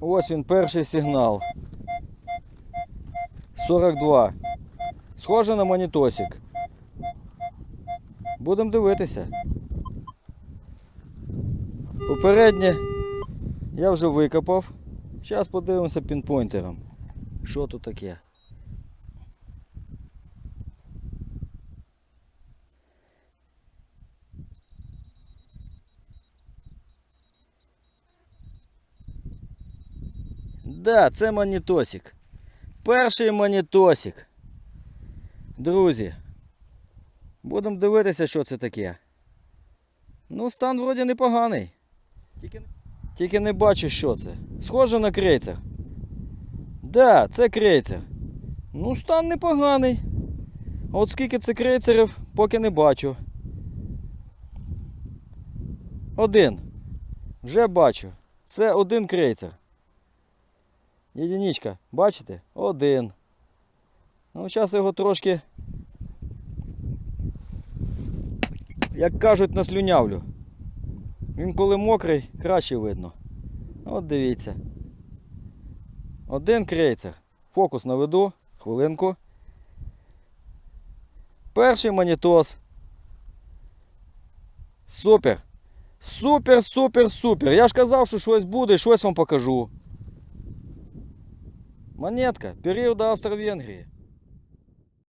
Ось він перший сигнал. 42. Схоже на монітосик. Будемо дивитися. Попереднє я вже викопав. Зараз подивимося пінпойнтером. Що тут таке? Да, це монітосик. Перший монітосик. Друзі. Будемо дивитися, що це таке. Ну, стан вроді непоганий. Тільки, тільки не бачу, що це. Схоже на крейцер. Да, це крейцер. Ну, стан непоганий. От скільки це крейцерів, поки не бачу. Один. Вже бачу. Це один крейцер. Єдиничка, бачите? Один. Ну, зараз його трошки, як кажуть, наслюнявлю. Він коли мокрий, краще видно. От дивіться. Один крейцер. Фокус наведу. Хвилинку. Перший монітос. Супер. Супер, супер, супер. Я ж казав, що щось буде, щось вам покажу. Монетка періоду Австро-Венгрії.